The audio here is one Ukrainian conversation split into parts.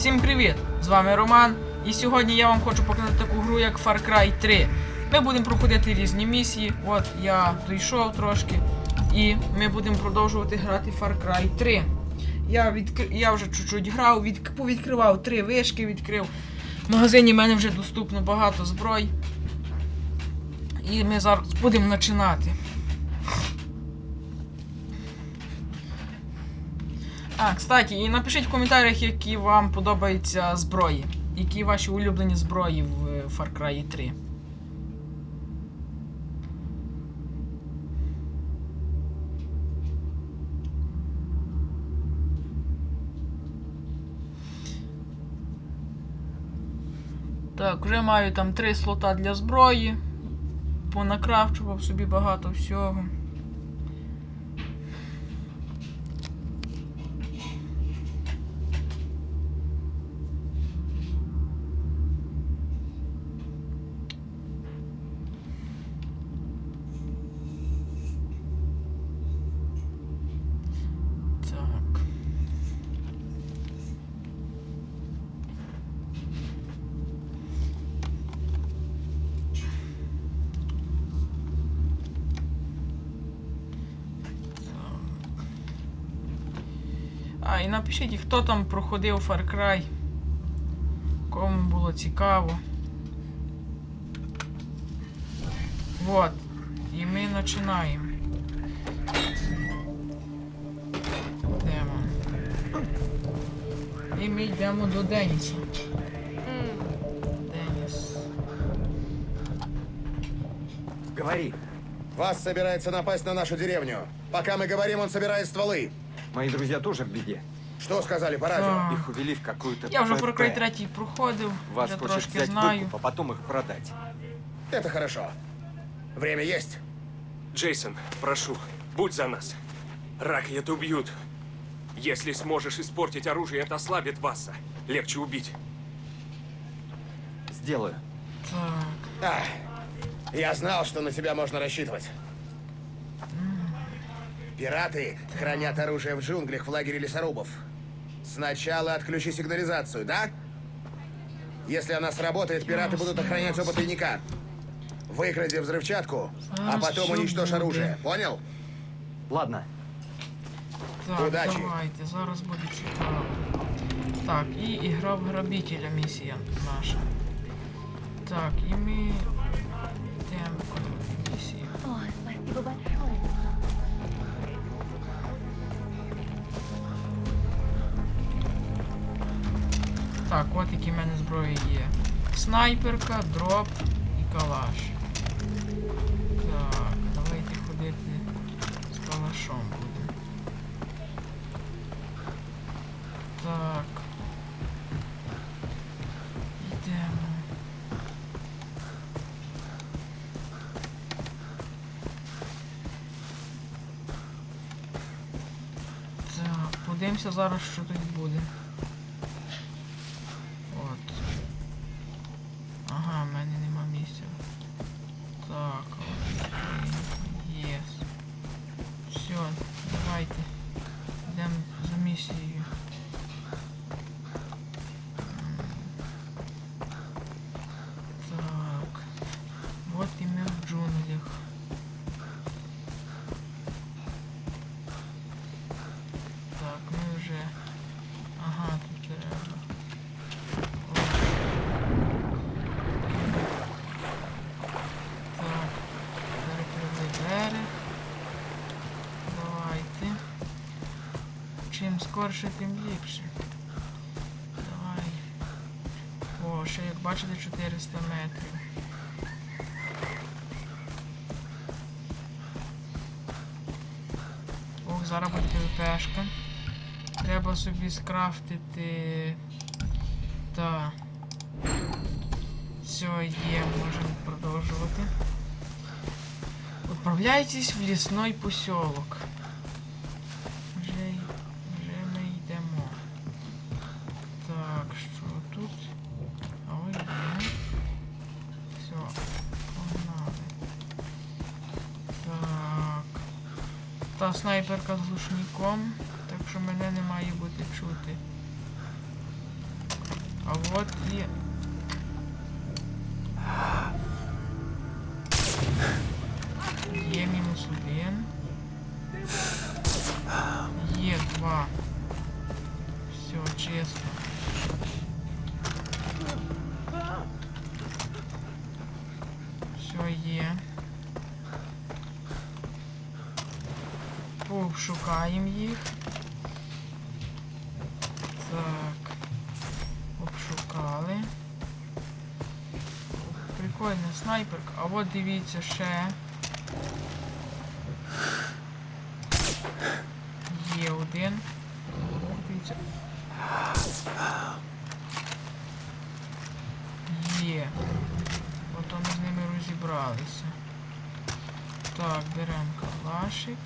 Всім привіт! З вами Роман. І сьогодні я вам хочу показати таку гру, як Far Cry 3. Ми будемо проходити різні місії. От я дійшов трошки. І ми будемо продовжувати грати Far Cry 3. Я, відкр... я вже чуть-чуть грав, від... повідкривав три вишки, відкрив. В магазині в мене вже доступно багато зброй. І ми зараз будемо починати. А, кстати, і напишіть в коментарях, які вам подобаються зброї. Які ваші улюблені зброї в е, Far Cry 3. Так, вже маю там три слота для зброї. Понакрафчував собі багато всього. Так. А, і напишіть, хто там проходив Far Cry. Кому було цікаво. Вот. І ми починаємо. Йдемо. І ми йдемо до Деніса. Деніс. Говори. Вас собирается напасть на нашу деревню. Пока мы говорим, он собирает стволы. Мои друзья тоже в беде. Что сказали по радио? Так. Их увели в какую-то Я вже ПП. Far Cry 3 проходив, Вас вже хочет трошки взять знаю. выкуп, а потом их продать. Это хорошо. Время есть. Джейсон, прошу, будь за нас. Ракет убьют. Если сможешь испортить оружие, это ослабит Васса. Легче убить. Сделаю. Так. Ах, я знал, что на тебя можно рассчитывать. Пираты хранят оружие в джунглях в лагере лесорубов. Сначала отключи сигнализацию, да? Если она сработает, пираты будут охранять оба тайника. Выкради взрывчатку, а Зараз потом всё уничтожь буде. оружие. Понял? Ладно. Так, Удачі. давайте, зараз буде цікаво. Так, і ігра в грабителя місія наша. Так, і ми йдемо по місії. Ой, спасибо большое. Так, от які в мене зброї є. Снайперка, дроп і калаш. Так, давайте ходити з калашом будемо. Так. Йдемо. Так, подивимося зараз, що тут буде. Давайте. Йдемо за місією. М. Так. Вот і ми в джунглях. Так, ми вже. Ага, тут треба. О. Так, перекрили двері. Давайте. Чим скорше, тим ліпше. Давай. О, ще як бачите 400 метрів. Ох, зараз буде ПВПшка. Треба собі скрафтити. Та. Все, є, можемо продовжувати. Отправляйтесь в лісний посілок. Снайперка з глушником, так що мене не має бути чути. А от і. Є мінус один. Є два. Все, чисто. Все є. Обшукаємо їх. Так. Обшукали. Прикольна снайперка. А от дивіться ще. Є один. Дивіться. Є. Ото ми з ними розібралися. Так, беремо калашик.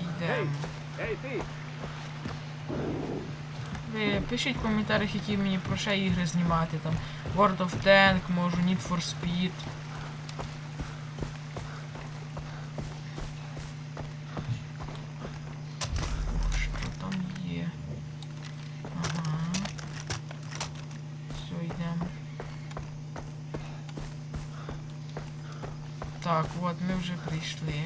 Йдемо. Ви пишіть в коментарях, які мені про ще ігри знімати. Там World of Tank, можу, Need for Speed. Так, от ми вже прийшли.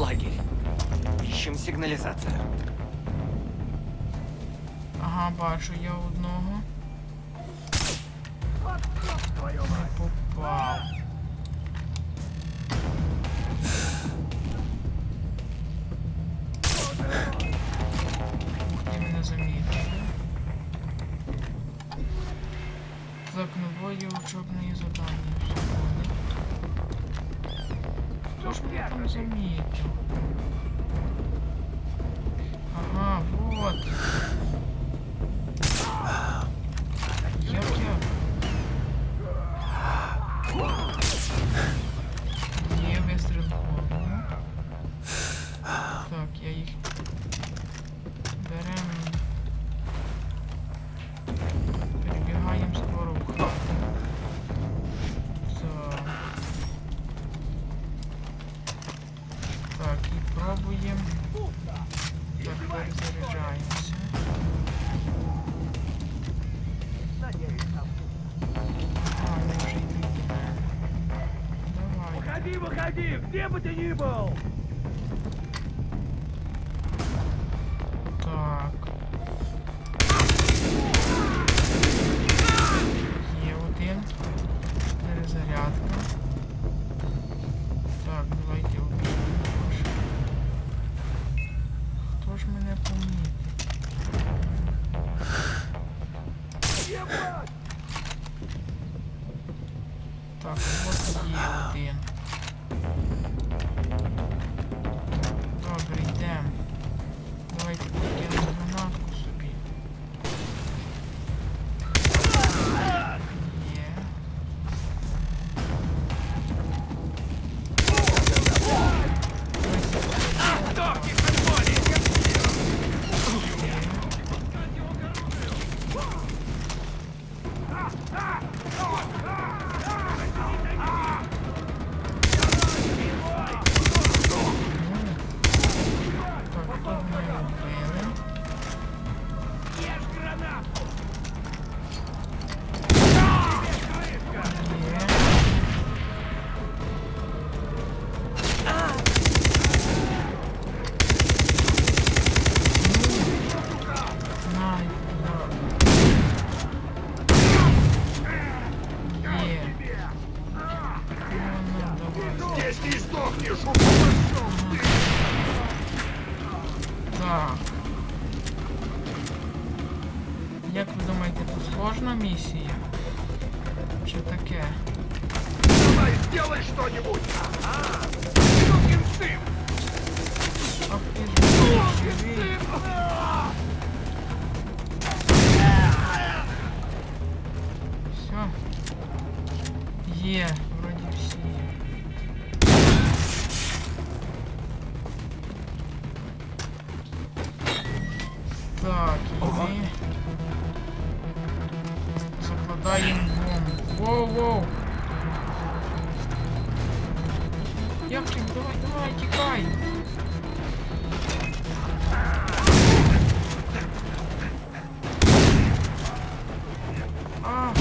Лагерь. Ищем сигнализацию. Ага, бачу я одного. Не попав. Ух, ти мене замітили. Так, нової учебної задання. Ж мене там заметил? Ага, вот. Так, і пробуємо. Так, перезаряджаємося. А, вони вже йдуть до мене. Давай. Выходи, выходи! Где бы ты ни был! Так. Так, от є один. Добре, йдемо. Давайте покинемо не сдохнешь! Так. Як ви думаєте, тут сложна місія? Чи таке? Давай, сделай что-нибудь! Ёбкин сын! Закладаємо бомбу. Воу-воу. Як ти? Давай, давай, тікай. А.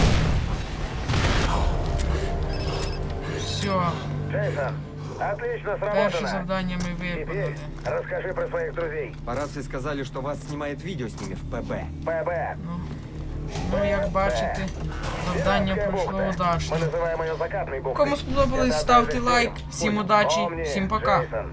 Все, Джейсон, отлично перше завдання ми виконали. расскажи про своих друзей. По рации сказали, что вас снимает видео с ними в ПБ. ПБ. Ну, ну як бачите, завдання пройшло удачно. Кому сподобалось, ставте лайк. Всім удачі, всім пока.